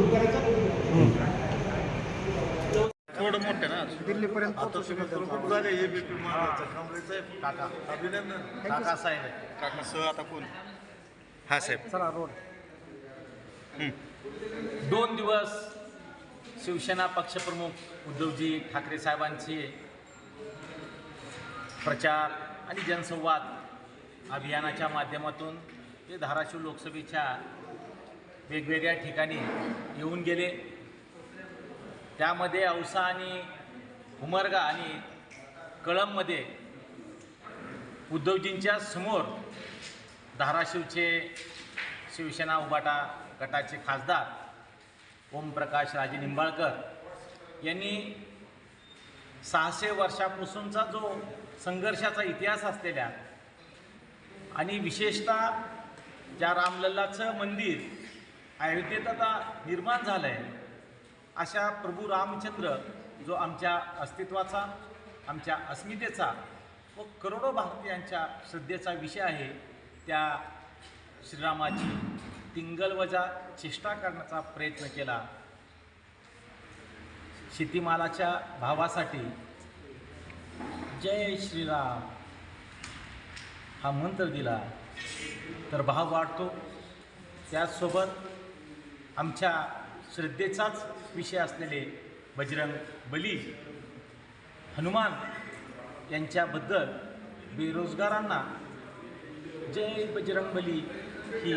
सुरू करायचं थोडं मोठं ना दिल्लीपर्यंत आता तुम्ही प्रमुख झाले एबीपी महाराजचा साहेब काका अभिनंदन काका साहेब काका सह आता कोण हा साहेब चला रोड दोन दिवस शिवसेना पक्षप्रमुख उद्धवजी ठाकरे साहेबांचे प्रचार आणि जनसंवाद अभियानाच्या माध्यमातून ते धाराशिव लोकसभेच्या वेगवेगळ्या ठिकाणी येऊन गेले. त्यामध्ये औसा आणि उमरगा आणि कळंबमध्ये उद्धवजींच्या समोर धाराशिवचे शिवसेना उबाटा गटाचे खासदार ओमप्रकाश राजे निंबाळकर यांनी सहाशे वर्षापासूनचा जो संघर्षाचा इतिहास असलेल्या आणि विशेषतः ज्या रामलल्लाचं मंदिर अयोध्येत आता निर्माण झालं आहे अशा प्रभू रामचंद्र जो आमच्या अस्तित्वाचा आमच्या अस्मितेचा व करोडो भारतीयांच्या श्रद्धेचा विषय आहे त्या श्रीरामाची तिंगलवजा चेष्टा करण्याचा प्रयत्न केला. शेतीमालाच्या भावासाठी जय श्रीराम. हा मंत्र दिला. तर भाव वाढतो. त्याचसोबत आमच्या श्रद्धेचाच विषय असलेले बजरंग बली हनुमान यांच्याबद्दल बेरोजगारांना जय बजरंग बली ही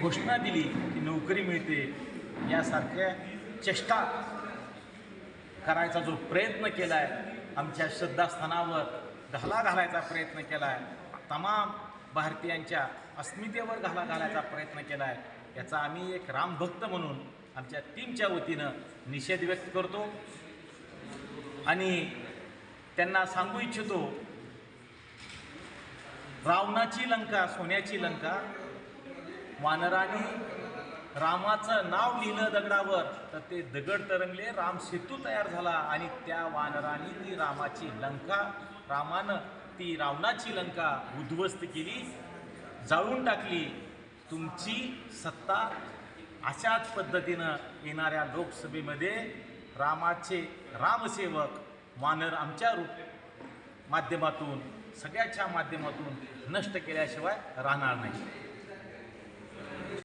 घोषणा दिली की नोकरी मिळते यासारख्या चेष्टा करायचा जो प्रयत्न केला आहे आमच्या श्रद्धास्थानावर घाला घालायचा प्रयत्न केला आहे तमाम भारतीयांच्या अस्मितेवर घाला घालायचा प्रयत्न केला आहे याचा आम्ही एक रामभक्त म्हणून आमच्या टीमच्या वतीनं निषेध व्यक्त करतो. आणि त्यांना सांगू इच्छितो रावणाची लंका सोन्याची लंका वानराने रामाचं नाव लिहिलं दगडावर तर ते दगड तरंगले राम सेतू तयार झाला आणि त्या वानराने ती रामाची लंका रामानं ती रावणाची लंका उद्ध्वस्त केली जाळून टाकली. तुमची सत्ता अशाच पद्धतीनं येणाऱ्या लोकसभेमध्ये रामाचे रामसेवक वानर आमच्या रूप माध्यमातून सगळ्याच्या माध्यमातून नष्ट केल्याशिवाय राहणार नाही.